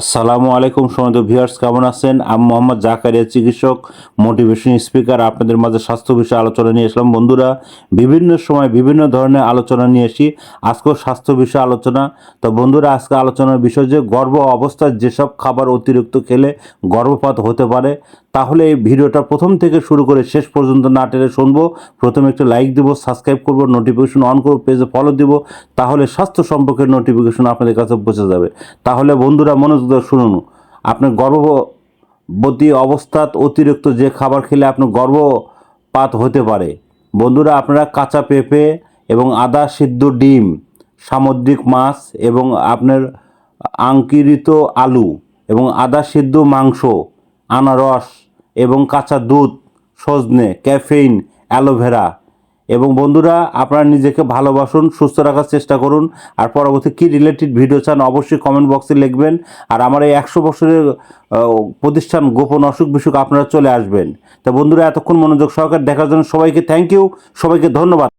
আসসালামু আলাইকুম সময় ভিউয়ার্স, কেমন আছেন? আমি মোহাম্মদ জাকারিয়া, চিকিৎসক মোটিভেশন স্পিকার আপনাদের মাঝে স্বাস্থ্য বিষয়ে আলোচনা নিয়ে এসলাম বন্ধুরা, বিভিন্ন সময় বিভিন্ন ধরনের আলোচনা নিয়ে এসি আজকেও স্বাস্থ্য বিষয়ে আলোচনা। তো বন্ধুরা, আজকে আলোচনার বিষয় যে গর্ভ অবস্থায় যেসব খাবার অতিরিক্ত খেলে গর্ভপাত হতে পারে তাহলে এই ভিডিওটা প্রথম থেকে শুরু করে শেষ পর্যন্ত না টেনে শুনব। প্রথমে একটু লাইক দিব সাবস্ক্রাইব করব নোটিফিকেশন অন করব পেজে ফলো দিব, তাহলে স্বাস্থ্য সম্পর্কে নোটিফিকেশন আপনাদের কাছে পৌঁছে যাবে। তাহলে বন্ধুরা মনোযোগ শুনুন, আপনার গর্ভবতী অবস্থাত অতিরিক্ত যে খাবার খেলে আপনার গর্ভপাত হতে পারে, বন্ধুরা আপনারা কাঁচা পেঁপে এবং আদা সিদ্ধ ডিম, সামুদ্রিক মাছ এবং আপনার আঙ্কিরিত আলু এবং আদা সিদ্ধ মাংস, আনারস এবং কাঁচা দুধ, সজনে, ক্যাফেইন, অ্যালোভেরা। এবং বন্ধুরা, আপনারা নিজেকে ভালোবাসুন, সুস্থ রাখার চেষ্টা করুন। আর পরবর্তী কী রিলেটেড ভিডিও চান অবশ্যই কমেন্ট বক্সে লিখবেন। আর আমার এই একশো বছরের প্রতিষ্ঠান গোপন অসুখ বিসুখ আপনারা চলে আসবেন। তা বন্ধুরা, এতক্ষণ মনোযোগ সহকারে দেখার জন্য সবাইকে থ্যাংক ইউ সবাইকে ধন্যবাদ।